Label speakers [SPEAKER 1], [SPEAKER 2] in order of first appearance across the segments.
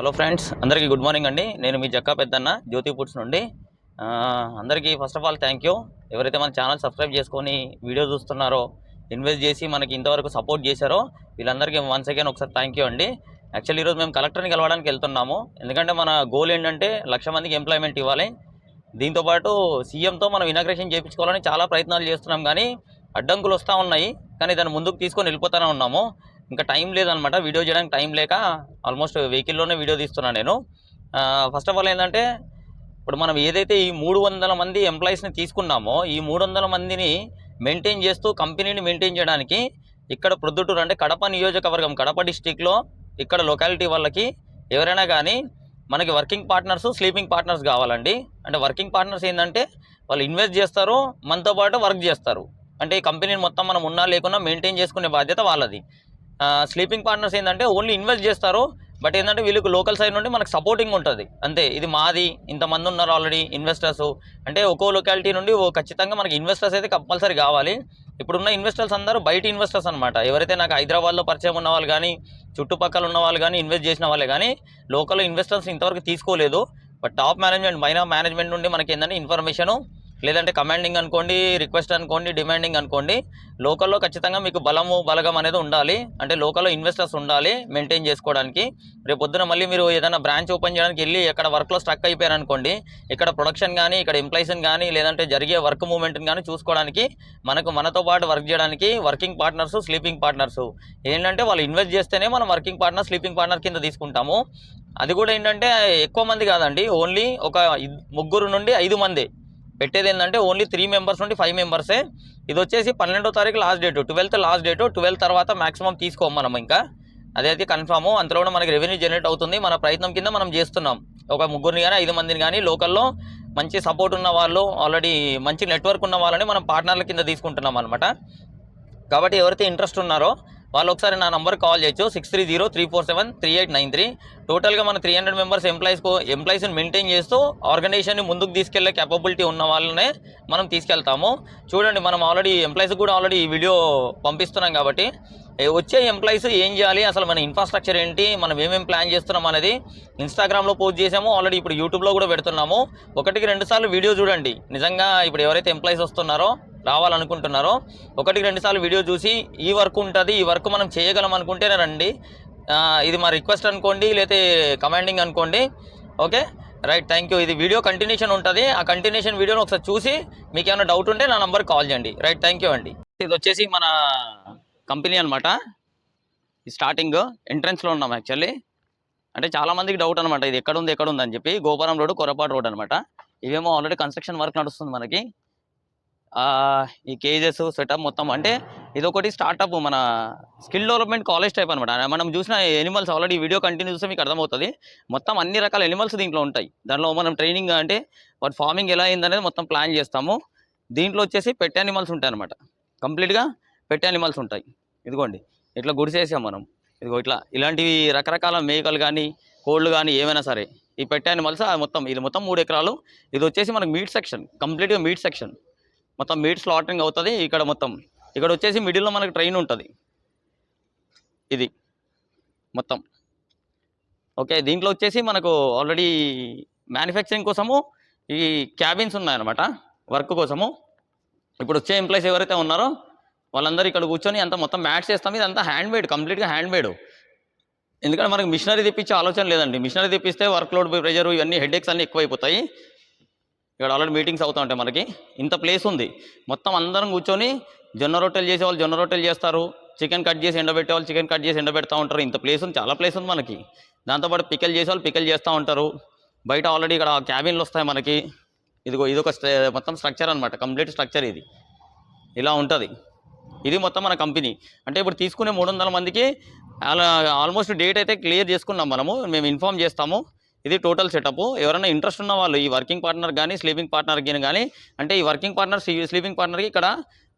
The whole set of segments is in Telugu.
[SPEAKER 1] హలో ఫ్రెండ్స్ అందరికీ గుడ్ మార్నింగ్ అండి. నేను మీ జక్కా పెద్దన్న జ్యోతి ఫుడ్స్ నుండి. అందరికీ first of all thank you ఎవరైతే మన ఛానల్ సబ్స్క్రైబ్ చేసుకొని వీడియో చూస్తున్నారో ఇన్వెస్ట్ చేసి మనకి ఇంతవరకు సపోర్ట్ చేశారో వీళ్ళందరికీ వన్స్ అగైన్ ఒకసారి థ్యాంక్ యూ అండి. యాక్చువల్లీ ఈరోజు మేము కలెక్టర్ని కలవడానికి వెళ్తున్నాము. ఎందుకంటే మన గోల్ ఏంటంటే లక్ష మందికి ఎంప్లాయ్మెంట్ ఇవ్వాలి. దీంతోపాటు సీఎంతో మనం ఇనాగ్రేషన్ చేయించుకోవాలని చాలా ప్రయత్నాలు చేస్తున్నాం కానీ అడ్డంకులు వస్తూ ఉన్నాయి. కానీ దాన్ని ముందుకు తీసుకొని వెళ్ళిపోతూనే ఉన్నాము. ఇంకా టైం లేదనమాట. వీడియో చేయడానికి టైం లేక ఆల్మోస్ట్ వెహికల్లోనే వీడియో తీస్తున్నాను నేను. ఫస్ట్ ఆఫ్ ఆల్ ఏంటంటే ఇప్పుడు మనం ఏదైతే ఈ మూడు వందల మంది ఎంప్లాయీస్ని తీసుకున్నామో ఈ మూడు వందల మందిని మెయింటైన్ చేస్తూ కంపెనీని మెయింటైన్ చేయడానికి ఇక్కడ ప్రొద్దుటూరు అంటే కడప నియోజకవర్గం కడప డిస్టిక్లో ఇక్కడ లొకాలిటీ వాళ్ళకి ఎవరైనా కానీ మనకి వర్కింగ్ పార్ట్నర్స్ స్లీపింగ్ పార్ట్నర్స్ కావాలండి. అంటే వర్కింగ్ పార్ట్నర్స్ ఏంటంటే వాళ్ళు ఇన్వెస్ట్ చేస్తారు మనతో పాటు వర్క్ చేస్తారు. అంటే ఈ కంపెనీని మొత్తం మనం ఉన్నా లేకున్నా మెయింటైన్ చేసుకునే బాధ్యత వాళ్ళది. స్లీపింగ్ పార్ట్నర్స్ ఏంటంటే ఓన్లీ ఇన్వెస్ట్ చేస్తారు. బట్ ఏంటంటే వీళ్ళకి లోకల్ సైడ్ నుండి మనకు సపోర్టింగ్ ఉంటుంది. అంతే ఇది మాది ఇంతమంది ఉన్నారు ఆల్రెడీ ఇన్వెస్టర్స్ అంటే ఒక్కో లొకాలిటీ నుండి ఓ ఖచ్చితంగా మనకి ఇన్వెస్టర్స్ అయితే కంపల్సరీ కావాలి. ఇప్పుడున్న ఇన్వెస్టర్స్ అందరూ బయట ఇన్వెస్టర్స్ అనమాట ఎవరైతే నాకు హైదరాబాద్లో పరిచయం ఉన్న వాళ్ళు కానీ చుట్టుపక్కల ఉన్న వాళ్ళు కానీ ఇన్వెస్ట్ చేసిన వాళ్ళే కానీ లోకల్ ఇన్వెస్టర్స్ ఇంతవరకు తీసుకోలేదు. బట్ టాప్ మేనేజ్మెంట్ పైన మేనేజ్మెంట్ నుండి మనకి ఏంటంటే ఇన్ఫర్మేషను లేదంటే కమాండింగ్ అనుకోండి రిక్వెస్ట్ అనుకోండి డిమాండింగ్ అనుకోండి లోకల్లో ఖచ్చితంగా మీకు బలము బలగం అనేది ఉండాలి. అంటే లోకల్లో ఇన్వెస్టర్స్ ఉండాలి మెయింటైన్ చేసుకోవడానికి. రేపు పొద్దున మళ్ళీ మీరు ఏదైనా బ్రాంచ్ ఓపెన్ చేయడానికి వెళ్ళి ఎక్కడ వర్క్లో స్ట్రక్ అయిపోయారు అనుకోండి ఇక్కడ ప్రొడక్షన్ కానీ ఇక్కడ ఎంప్లాయీస్ని కానీ లేదంటే జరిగే వర్క్ మూమెంట్ని కానీ చూసుకోవడానికి మనకు మనతో పాటు వర్క్ చేయడానికి వర్కింగ్ పార్ట్నర్స్ స్లీపింగ్ పార్ట్నర్స్ ఏంటంటే వాళ్ళు ఇన్వెస్ట్ చేస్తేనే మనం వర్కింగ్ పార్ట్నర్ స్లీపింగ్ పార్ట్నర్ కింద తీసుకుంటాము. అది కూడా ఏంటంటే ఎక్కువ మంది కాదండి ఓన్లీ ఒక ముగ్గురు నుండి ఐదు మంది. పెట్టేది ఏంటంటే ఓన్లీ త్రీ మెంబర్స్ నుండి ఫైవ్ మెంబర్సే ఇది వచ్చేసి పన్నెండో తారీఖు last date twelfth last date twelfth తర్వాత మాక్సిమం తీసుకోము మనం ఇంకా. అదైతే కన్ఫామ్ అంతలో కూడా మనకి రెవెన్యూ జనరేట్ అవుతుంది. మన ప్రయత్నం కింద మనం చేస్తున్నాం. ఒక ముగ్గురిని కానీ ఐదు మందిని కానీ లోకల్లో మంచి సపోర్ట్ ఉన్న వాళ్ళు ఆల్రెడీ మంచి నెట్వర్క్ ఉన్న వాళ్ళని మనం పార్ట్నర్ల కింద తీసుకుంటున్నాం అనమాట కాబట్టి ఎవరైతే ఇంట్రెస్ట్ ఉన్నారో వాళ్ళు ఒకసారి నా నంబర్ కాల్ చేయొచ్చు. Six three zero three four seven three eight nine three. టోటల్గా మన త్రీ హండ్రెడ్ మెంబర్స్ ఎంప్లాయీస్ ఎంప్లాయీస్ని మెయింటైన్ చేస్తూ ఆర్గనైజేషన్ని ముందుకు తీసుకెళ్ళే కేపబిలిటీ ఉన్న వాళ్ళనే మనం తీసుకెళ్తాము. చూడండి మనం ఆల్రెడీ ఎంప్లాయీస్ కూడా ఆల్రెడీ ఈ వీడియో పంపిస్తున్నాం కాబట్టి వచ్చే ఎంప్లాయీస్ ఏం చేయాలి అసలు మన ఇన్ఫ్రాస్ట్రక్చర్ ఏంటి మనం ఏమేమి ప్లాన్ చేస్తున్నాం అనేది ఇన్స్టాగ్రామ్లో పోస్ట్ చేసాము. ఆల్రెడీ ఇప్పుడు యూట్యూబ్లో కూడా పెడుతున్నాము. ఒకటికి రెండు సార్లు వీడియో చూడండి. నిజంగా ఇప్పుడు ఎవరైతే ఎంప్లాయీస్ వస్తున్నారో రావాలనుకుంటున్నారో ఒకటికి రెండుసార్లు వీడియో చూసి ఈ వర్క్ ఉంటుంది ఈ వర్క్ మనం చేయగలం అనుకుంటేనే రండి. ఇది మా రిక్వెస్ట్ అనుకోండి లేకపోతే కమాండింగ్ అనుకోండి. ఓకే? రైట్ థ్యాంక్ యూ ఇది వీడియో కంటిన్యూషన్ ఉంటుంది. ఆ కంటిన్యూషన్ వీడియోని ఒకసారి చూసి మీకు ఏమైనా డౌట్ ఉంటే నా నంబర్ కాల్ చేయండి. రైట్ థ్యాంక్ యూ అండి. ఇది వచ్చేసి మన కంపెనీ అనమాట ఈ స్టార్టింగ్ ఎంట్రన్స్లో ఉన్నాం యాక్చువల్లీ. అంటే చాలామందికి డౌట్ అనమాట ఇది ఎక్కడ ఉంది ఎక్కడ ఉంది అని చెప్పి. గోపురం రోడ్ కొరపాటు రోడ్ అనమాట ఇవేమో ఆల్రెడీ కన్స్ట్రక్షన్ వర్క్ నడుస్తుంది మనకి. ఈ కేజెస్ సెటప్ మొత్తం అంటే ఇది ఒకటి స్టార్టప్ మన స్కిల్ డెవలప్మెంట్ కాలేజ్ టైప్ అనమాట మనం చూసిన ఎనిమల్స్ ఆల్రెడీ వీడియో కంటిన్యూ చూస్తే మీకు అర్థమవుతుంది. మొత్తం అన్ని రకాల ఎనిమల్స్ దీంట్లో ఉంటాయి. దాంట్లో మనం ట్రైనింగ్ అంటే వాటి ఫార్మింగ్ ఎలా అయిందనేది మొత్తం ప్లాన్ చేస్తాము. దీంట్లో వచ్చేసి పెట్ యానిమల్స్ ఉంటాయి అనమాట కంప్లీట్గా పెట్ యానిమల్స్ ఉంటాయి. ఇదిగోండి ఇట్లా గుడిసేసాం మనం. ఇదిగో ఇట్లా ఇలాంటివి రకరకాల మేకలు కానీ కోళ్ళు కానీ ఏమైనా సరే ఈ పెట్ యానిమల్స్ మొత్తం ఇది మొత్తం మూడు ఎకరాలు. ఇది వచ్చేసి మనకు మీట్ సెక్షన్ కంప్లీట్గా మీట్ సెక్షన్. మొత్తం మీట్ స్లాటరింగ్ అవుతుంది. ఇక్కడ మొత్తం ఇక్కడ వచ్చేసి మిడిల్లో మనకు ట్రైన్ ఉంటుంది. ఇది మొత్తం. ఓకే దీంట్లో వచ్చేసి మనకు ఆల్రెడీ మ్యానుఫ్యాక్చరింగ్ కోసము ఈ క్యాబిన్స్ ఉన్నాయన్నమాట వర్క్ కోసము. ఇప్పుడు వచ్చే ఎంప్లాయీస్ ఎవరైతే ఉన్నారో వాళ్ళందరూ ఇక్కడ కూర్చొని అంతా మొత్తం మ్యాట్స్ చేస్తాం. ఇదంతా హ్యాండ్ మేడ్ కంప్లీట్గా హ్యాండ్ మేడ్ ఎందుకంటే మనకు మిషనరీ తెప్పించే ఆలోచన లేదండి. మిషనరీ తెప్పిస్తే వర్క్ లోడ్ ప్రెషర్ ఇవన్నీ హెడేక్స్ అన్నీ ఎక్కువైపోతాయి. ఇక్కడ ఆల్రెడీ మీటింగ్స్ అవుతూ ఉంటాయి మనకి. ఇంత ప్లేస్ ఉంది. మొత్తం అందరం కూర్చొని జొన్న రొట్టెలు చేసే వాళ్ళు జొన్న రొట్టెలు చేస్తారు. చికెన్ కట్ చేసి ఎండబెట్టే వాళ్ళు చికెన్ కట్ చేసి ఎండబెడతా ఉంటారు. ఇంత ప్లేస్ ఉంది. చాలా ప్లేస్ ఉంది మనకి. దాంతోపాటు పికెల్ చేసే వాళ్ళు పికెల్ చేస్తూ ఉంటారు. బయట ఆల్రెడీ ఇక్కడ క్యాబిన్లు వస్తాయి మనకి. ఇదిగో ఇది ఒక మొత్తం స్ట్రక్చర్ అనమాట కంప్లీట్ స్ట్రక్చర్ ఇది. ఇలా ఉంటుంది. ఇది మొత్తం మన కంపెనీ అంటే ఇప్పుడు తీసుకునే మూడు వందల మందికి అలా ఆల్మోస్ట్ డేట్ అయితే క్లియర్ చేసుకున్నాం మనము. మేము ఇన్ఫామ్ చేస్తాము. ఇది టోటల్ సెటప్ ఎవరైనా ఇంట్రెస్ట్ ఉన్న వాళ్ళు ఈ వర్కింగ్ పార్ట్నర్ కానీ స్లీపింగ్ పార్ట్నర్ కానీ అంటే ఈ వర్కింగ్ పార్ట్నర్ స్లీపింగ్ పార్ట్నర్కి ఇక్కడ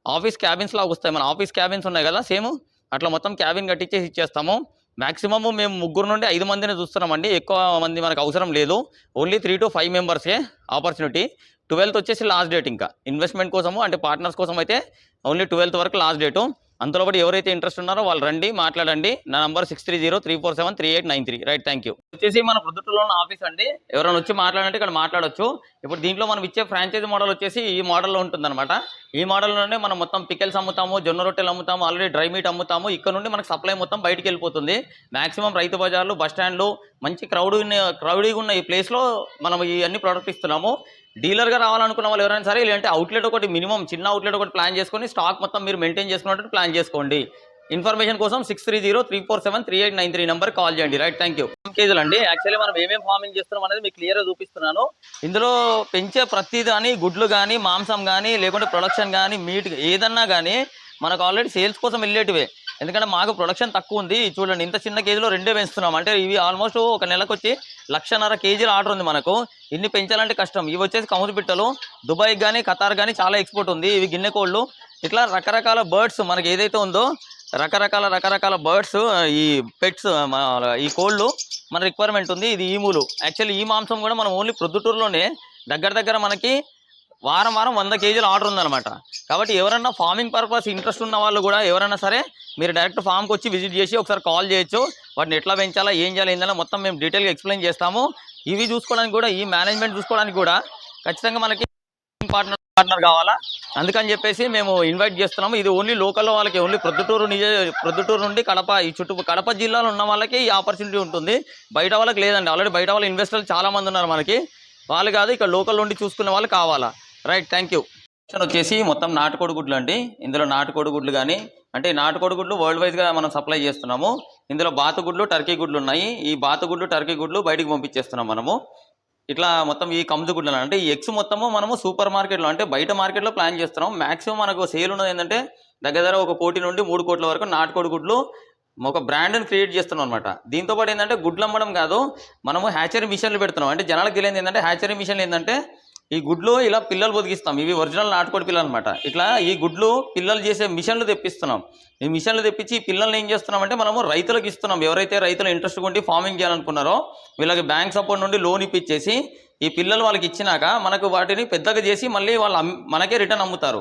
[SPEAKER 1] ఆఫీస్ క్యాబిన్స్ లాగా వస్తాయి. మన ఆఫీస్ క్యాబిన్స్ ఉన్నాయి కదా సేమ్ అట్లా మొత్తం క్యాబిన్ కట్టించేసి ఇచ్చేస్తాము. మ్యాక్సిమమ్ మేము ముగ్గురు నుండి ఐదు మందిని చూస్తున్నామండి. ఎక్కువ మంది మనకు అవసరం లేదు. ఓన్లీ త్రీ టు ఫైవ్ మెంబర్సే ఆపర్చునిటీ ట్వెల్త్ వచ్చేసి లాస్ట్ డేట్ ఇంకా. ఇన్వెస్ట్మెంట్ కోసము అంటే పార్ట్నర్స్ కోసం అయితే ఓన్లీ ట్వెల్త్ వరకు లాస్ట్ డేటు అంతలో ఎవరైతే ఇంట్రెస్ట్ ఉన్నారో వాళ్ళు రండి మాట్లాడండి. నా number six three zero three four seven three eight nine three right thank you వచ్చేసి మన ప్రొద్దుట్లో ఉన్న ఆఫీస్ అండి. ఎవరైనా వచ్చి మాట్లాడంటే ఇక్కడ మాట్లాడొచ్చు. ఇప్పుడు దీంట్లో మనం ఇచ్చే ఫ్రాంచైజీ మోడల్ వచ్చేసి ఈ మోడల్లో ఉంటుందన్నమాట. ఈ మోడల్లోనే మనం మొత్తం పికెల్స్ అమ్ముతాము జొన్న రొట్టెలు అమ్ముతాము ఆల్రెడీ డ్రై మీట్ అమ్ముతాము. ఇక్కడ నుండి మనకు సప్లై మొత్తం బయటికి వెళ్ళిపోతుంది. మాక్సిమం రైతు బజార్లు బస్ స్టాండ్లు మంచి క్రౌడ్ క్రౌడీగా ఉన్న ఈ ప్లేస్లో మనం ఈ అన్ని ప్రోడక్ట్ ఇస్తున్నాము. డీలర్గా రావాలనుకున్న వాళ్ళు ఎవరైనా సరే లేదంటే అవుట్లెట్ ఒకటి మినిమం చిన్న అవుట్లెట్ ఒకటి ప్లాన్ చేసుకొని స్టాక్ మొత్తం మీరు మెయింటైన్ చేసుకున్నట్టు ప్లాన్ చేసుకోండి. ఇన్ఫర్మేషన్ కోసం six three zero three four seven three eight nine three number call చేయండి. రైట్ థ్యాంక్ యూ కేజీలు అండి యాక్చువల్లీ మనం ఏమేమి ఫార్మింగ్ చేస్తున్నాం అనేది మీకు క్లియర్గా చూపిస్తున్నాను. ఇందులో పెంచే ప్రతి కానీ గుడ్లు కానీ మాంసం కానీ లేకుంటే ప్రొడక్షన్ కానీ మీట్ ఏదన్నా కానీ మనకు ఆల్రెడీ సేల్స్ కోసం వెళ్ళేటివే. ఎందుకంటే మాకు ప్రొడక్షన్ తక్కువ ఉంది. చూడండి ఇంత చిన్న కేజీలో రెండే పెంచుతున్నాం. అంటే ఇవి ఆల్మోస్ట్ ఒక నెలకు వచ్చి లక్షన్నర కేజీల ఆర్డర్ ఉంది మనకు. ఇన్ని పెంచాలంటే కష్టం. ఇవి వచ్చేసి కమురు పిట్టలు దుబాయ్ కానీ ఖతార్ కానీ చాలా ఎక్స్పోర్ట్ ఉంది. ఇవి గిన్నె కోళ్ళు. ఇట్లా రకరకాల బర్డ్స్ మనకి ఏదైతే ఉందో రకరకాల రకరకాల బర్డ్స్ ఈ పెట్స్ ఈ కోళ్ళు మన రిక్వైర్మెంట్ ఉంది. ఇది ఈములు. యాక్చువల్లీ ఈ మాంసం కూడా మనం ఓన్లీ ప్రొద్దుటూరులోనే దగ్గర దగ్గర మనకి వారం వారం వంద కేజీల ఆర్డర్ ఉందన్నమాట. కాబట్టి ఎవరన్నా ఫార్మింగ్ పర్పస్ ఇంట్రెస్ట్ ఉన్న వాళ్ళు కూడా ఎవరైనా సరే మీరు డైరెక్ట్ ఫామ్కి వచ్చి విజిట్ చేసి ఒకసారి కాల్ చేయొచ్చు. వాటిని ఎట్లా పెంచాలా ఏం చేయాలి ఏందన్నా మొత్తం మేము డీటెయిల్గా ఎక్స్ప్లెయిన్ చేస్తాము. ఇవి చూసుకోవడానికి కూడా ఈ మేనేజ్మెంట్ చూసుకోవడానికి కూడా ఖచ్చితంగా మనకి పార్ట్నర్ పార్ట్నర్ కావాలా. అందుకని చెప్పేసి మేము ఇన్వైట్ చేస్తున్నాము. ఇది ఓన్లీ లోకల్ వాళ్ళకి ఓన్లీ ప్రొద్దుటూరు నిజ ప్రొద్దుటూరు నుండి కడప ఈ చుట్టూ కడప జిల్లాలో ఉన్న వాళ్ళకి ఈ ఆపర్చునిటీ ఉంటుంది. బయట వాళ్ళకి లేదండి. ఆల్రెడీ బయట వాళ్ళ ఇన్వెస్టర్లు చాలా మంది ఉన్నారు మనకి. వాళ్ళు కాదు ఇక్కడ లోకల్ నుండి చూసుకునే వాళ్ళు కావాలా. రైట్ థ్యాంక్ యూ వచ్చేసి మొత్తం నాటుకోడి గుడ్లు అండి. ఇందులో నాటుకోడి గుడ్లు కానీ అంటే నాటుకోడి గుడ్లు వరల్డ్ వైజ్గా మనం సప్లై చేస్తున్నాము. ఇందులో బాతుగుడ్లు టర్కీ గుడ్లు ఉన్నాయి. ఈ బాతుగుడ్లు టర్కీ గుడ్లు బయటికి పంపించేస్తున్నాం మనము. ఇట్లా మొత్తం ఈ కంజు గుడ్లు అంటే ఈ ఎగ్స్ మొత్తము మనము సూపర్ మార్కెట్లో అంటే బయట మార్కెట్లో ప్లాన్ చేస్తున్నాం. మాక్సిమం మనకు సేల్ ఉన్నది ఏంటంటే దగ్గర దగ్గర ఒక కోటి నుండి మూడు కోట్ల వరకు నాటుకోడి గుడ్లు ఒక బ్రాండ్ని క్రియేట్ చేస్తున్నాం అనమాట దీంతో పాటు ఏంటంటే గుడ్లు అమ్మడం కాదు మనము హ్యాచరీ మిషన్లు పెడుతున్నాం. అంటే జనాలకు తెలియదు ఏంటంటే హ్యాచరీ మిషన్లు ఏంటంటే ఈ గుడ్లు ఇలా పిల్లలు బతికిస్తాం ఇవి ఒరిజినల్ నాటుకోడి పిల్లలు అనమాట ఇట్లా ఈ గుడ్లు పిల్లలు చేసే మిషన్లు తెప్పిస్తున్నాం. ఈ మిషన్లు తెప్పించి ఈ పిల్లల్ని ఏం చేస్తున్నామంటే మనము రైతులకు ఇస్తున్నాం. ఎవరైతే రైతులు ఇంట్రెస్ట్ ఉండి ఫార్మింగ్ చేయాలనుకున్నారో వీళ్ళకి బ్యాంక్ సపోర్ట్ నుండి లోన్ ఇప్పించేసి ఈ పిల్లలు వాళ్ళకి ఇచ్చినాక మనకు వాటిని పెద్దగా చేసి మళ్ళీ వాళ్ళు మనకే రిటర్న్ అమ్ముతారు.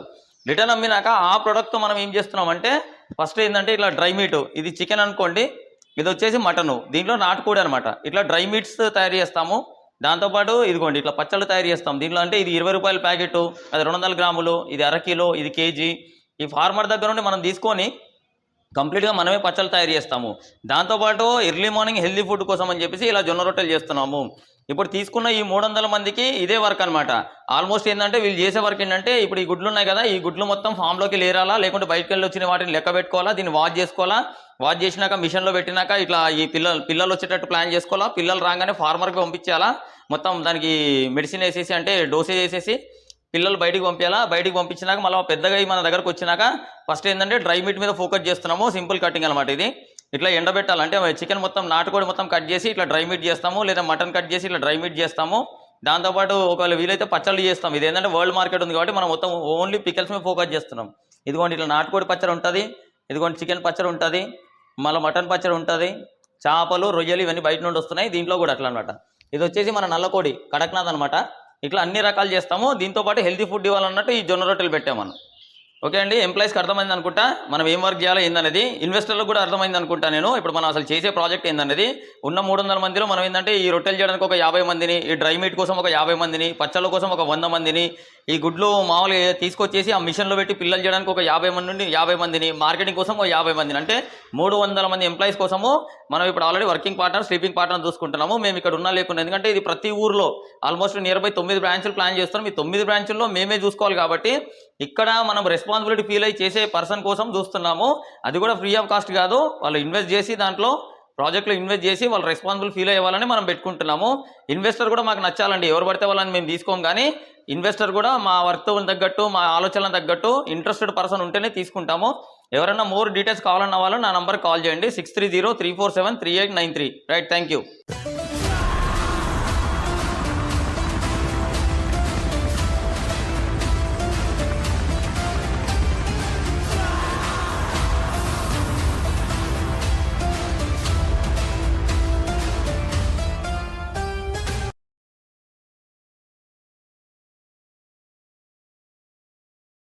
[SPEAKER 1] రిటర్న్ అమ్మినాక ఆ ప్రోడక్ట్ మనం ఏం చేస్తున్నామంటే ఫస్ట్ ఏంటంటే ఇట్లా డ్రై మీట్ ఇది చికెన్ అనుకోండి ఇది వచ్చేసి మటను. దీంట్లో నాటుకోడి అనమాట. ఇట్లా డ్రై మీట్స్ తయారు చేస్తాము. దాంతోపాటు ఇదిగోండి ఇట్లా పచ్చళ్ళు తయారు చేస్తాం. దీంట్లో అంటే ఇది ఇరవై రూపాయల ప్యాకెట్ అది రెండు వందల గ్రాములు ఇది అరకిలో ఇది కేజీ. ఈ ఫార్మర్ దగ్గర నుండి మనం తీసుకొని కంప్లీట్గా మనమే పచ్చళ్ళు తయారు చేస్తాము. దాంతోపాటు ఎర్లీ మార్నింగ్ హెల్దీ ఫుడ్ కోసం అని చెప్పేసి ఇలా జొన్న రొట్టెలు చేస్తున్నాము. ఇప్పుడు తీసుకున్న ఈ మూడు వందల మందికి ఇదే వర్క్ అనమాట ఆల్మోస్ట్ ఏంటంటే వీళ్ళు చేసే వర్క్ ఏంటంటే ఇప్పుడు ఈ గుడ్లు ఉన్నాయి కదా ఈ గుడ్లు మొత్తం ఫామ్లోకి లేరాలా? లేకుంటే బయటకు వెళ్ళి వచ్చిన వాటిని లెక్క పెట్టుకోవాలా? దీన్ని వాష్ చేసుకోవాలా? వాష్ చేసినాక మిషన్లో పెట్టినాక ఇట్లా ఈ పిల్లలు పిల్లలు వచ్చేటట్టు ప్లాన్ చేసుకోవాలా? పిల్లలు రాగానే ఫార్మర్కి పంపించాలా? మొత్తం దానికి మెడిసిన్ వేసేసి అంటే డోసేజ్ వేసేసి పిల్లలు బయటికి పంపించాలా? బయటికి పంపించినాక మళ్ళీ పెద్దగా మన దగ్గరకు వచ్చినాక ఫస్ట్ ఏంటంటే డ్రై మీట్ మీద ఫోకస్ చేస్తున్నాము. సింపుల్ కటింగ్ అనమాట ఇది. ఇట్లా ఎండబెట్టాలంటే చికెన్ మొత్తం నాటుకోడి మొత్తం కట్ చేసి ఇట్లా డ్రై మీట్ చేస్తాము లేదా మటన్ కట్ చేసి ఇట్లా డ్రై మీట్ చేస్తాము. దాంతోపాటు ఒకవేళ వీలైతే పచ్చళ్ళు చేస్తాం. ఇది ఏంటంటే వరల్డ్ మార్కెట్ ఉంది కాబట్టి మనం మొత్తం ఓన్లీ పికల్స్ మీద ఫోకస్ చేస్తున్నాం. ఇదిగోండి ఇట్లా నాటుకోడి పచ్చడి ఉంటుంది ఇదిగోండి చికెన్ పచ్చడి ఉంటుంది మళ్ళీ మటన్ పచ్చడి ఉంటుంది చేపలు రొయ్యలు ఇవన్నీ బయట నుండి వస్తున్నాయి దీంట్లో కూడా అట్లా అనమాట ఇది వచ్చేసి మన నల్లకోడి కడక్నాథ్ అనమాట ఇట్లా అన్ని రకాలు చేస్తాము. దీంతో పాటు హెల్తీ ఫుడ్ ఇవ్వాలన్నట్టు ఈ జొన్న రొట్టెలు పెట్టాము మనం. ఓకే అండి ఎంప్లాయీస్కి అర్థమైంది అనుకుంటా? మనం ఏం వర్క్ చేయాలో ఏందనేది? ఇన్వెస్టర్లకు కూడా అర్థమైంది అనుకుంటా నేను. ఇప్పుడు మనం అసలు చేసే ప్రాజెక్ట్ ఏందనేది? ఉన్న మూడు వందల మందిలో మనం ఏంటంటే ఈ రొట్టెలు చేయడానికి ఒక యాభై మందిని ఈ డ్రై మీట్ కోసం ఒక యాభై మందిని పచ్చళ్ళ కోసం ఒక వంద మందిని ఈ గుడ్లు మామూలుగా తీసుకొచ్చేసి ఆ మిషన్లో పెట్టి పిల్లలు చేయడానికి ఒక యాభై మంది నుండి యాభై మందిని మార్కెటింగ్ కోసం ఒక యాభై మందిని. అంటే మూడు వందల మంది ఎంప్లాయీస్ కోసము మనం ఇప్పుడు already working partner sleeping partner చూసుకుంటున్నాము. మేము ఇక్కడ ఉన్నా లేకుండా ఎందుకంటే ఇది ప్రతి ఊర్లో ఆల్మోస్ట్ నియర్ బై తొమ్మిది బ్రాంచ్లు ప్లాన్ చేస్తున్నాం. ఈ తొమ్మిది బ్రాంచ్ల్లో మేమే చూసుకోవాలి కాబట్టి ఇక్కడ మనం రెస్పాన్సిబిలిటీ ఫీల్ అయ్యి చేసే పర్సన్ కోసం చూస్తున్నాము. అది కూడా ఫ్రీ ఆఫ్ కాస్ట్ కాదు. వాళ్ళు ఇన్వెస్ట్ చేసి దాంట్లో ప్రాజెక్ట్లో ఇన్వెస్ట్ చేసి వాళ్ళు రెస్పాన్సిబుల్ ఫీల్ అయ్యేవాళ్ళని మనం పెట్టుకుంటున్నాము. ఇన్వెస్టర్ కూడా మాకు నచ్చాలండి. ఎవరు పడితే వాళ్ళని మేము తీసుకోం కానీ ఇన్వెస్టర్ కూడా మా వర్క్ తగ్గట్టు మా ఆలోచనలకు తగ్గట్టు ఇంట్రెస్టెడ్ పర్సన్ ఉంటేనే తీసుకుంటాము. ఎవరైనా మోర్ డీటెయిల్స్ కావాలన్న వాళ్ళు నా నంబర్ కాల్ చేయండి. Six three zero three four seven three eight nine three right thank you